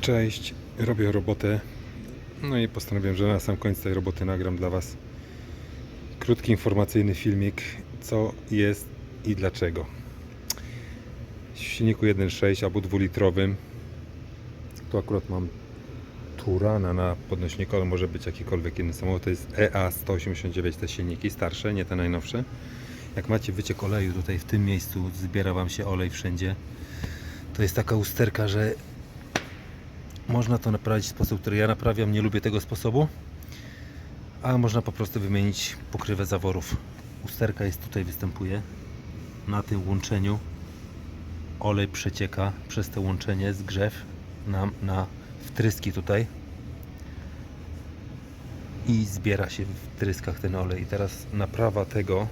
Cześć, robię robotę. No i postanowiłem, że na sam koniec tej roboty nagram dla Was krótki informacyjny filmik, co jest i dlaczego. W silniku 1.6 albo dwulitrowym, tu akurat mam Turana na podnośniku, ale może być jakikolwiek inny samochód. To jest E EA189, te silniki starsze, nie te najnowsze. Jak macie wyciek oleju tutaj w tym miejscu, zbiera Wam się olej wszędzie. To jest taka usterka, że można to naprawić w sposób, który ja naprawiam. Nie lubię tego sposobu. A można po prostu wymienić pokrywę zaworów. Usterka jest tutaj, występuje. Na tym łączeniu olej przecieka przez to łączenie z grzew na, na wtryski tutaj i zbiera się w tryskach ten olej. I teraz naprawa tego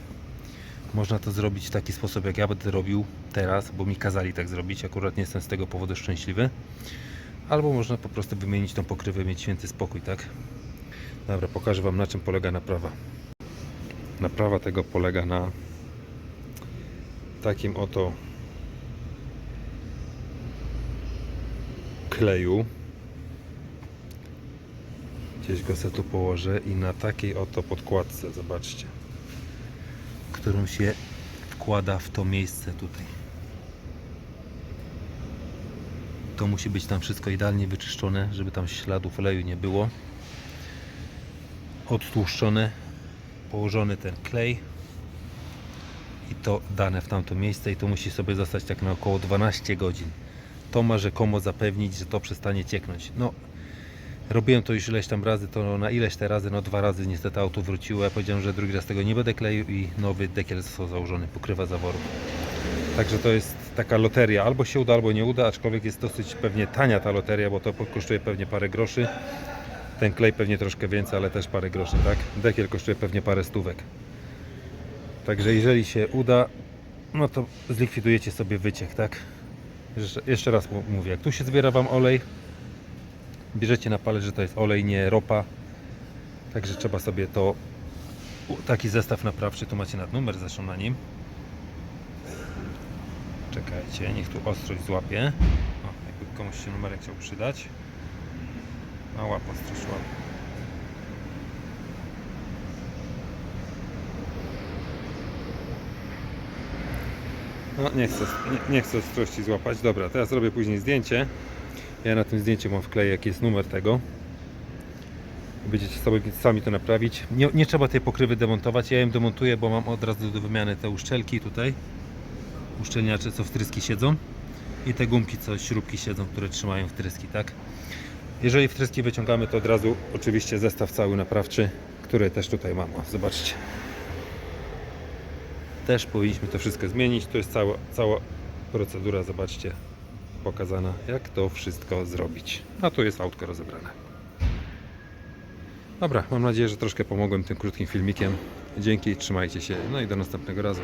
można to zrobić w taki sposób, jak ja będę robił teraz, bo mi kazali tak zrobić. Akurat nie jestem z tego powodu szczęśliwy. Albo można po prostu wymienić tą pokrywę, mieć święty spokój, tak? Dobra, pokażę Wam na czym polega naprawa. Naprawa tego polega na takim oto kleju. Gdzieś go sobie tu położę i na takiej oto podkładce, zobaczcie, którą się wkłada w to miejsce tutaj. To musi być tam wszystko idealnie wyczyszczone, żeby tam śladów oleju nie było. Odtłuszczone, położony ten klej i to dane w tamto miejsce i to musi sobie zostać tak na około 12 godzin. To ma rzekomo zapewnić, że to przestanie cieknąć. No, robiłem to już ileś tam razy, to na ileś te razy, no dwa razy niestety auto wróciło. Ja powiedziałem, że drugi raz tego nie będę kleił i nowy dekiel został założony, pokrywa zaworu. Także to jest taka loteria. Albo się uda, albo nie uda, aczkolwiek jest dosyć pewnie tania ta loteria, bo to kosztuje pewnie parę groszy. Ten klej pewnie troszkę więcej, ale też parę groszy, tak? Dekiel kosztuje pewnie parę stówek. Także jeżeli się uda, no to zlikwidujecie sobie wyciek, tak? Jeszcze, raz mówię, jak tu się zbiera Wam olej, bierzecie na palec, że to jest olej, nie ropa. Także trzeba sobie to, taki zestaw naprawczy, tu macie numer zresztą na nim. Czekajcie, niech tu ostrość złapie. O, jakby komuś się numerek chciał przydać. A łap ostrość łap. No nie chcę, nie, nie chcę ostrości złapać. Dobra, teraz zrobię później zdjęcie. Ja na tym zdjęciu mam wkleję jaki jest numer tego. Będziecie sobie sami to naprawić. Nie, nie trzeba tej pokrywy demontować. Ja ją demontuję, bo mam od razu do wymiany te uszczelki tutaj. Uszczelniacze, co wtryski siedzą. I te gumki, co śrubki siedzą, które trzymają wtryski, tak? Jeżeli wtryski wyciągamy, to od razu oczywiście zestaw cały naprawczy, który też tutaj mam. Zobaczcie. Też powinniśmy to wszystko zmienić. To jest cała, cała procedura, zobaczcie, pokazana, jak to wszystko zrobić. A tu jest autko rozebrane. Dobra, mam nadzieję, że troszkę pomogłem tym krótkim filmikiem. Dzięki, trzymajcie się, no i do następnego razu.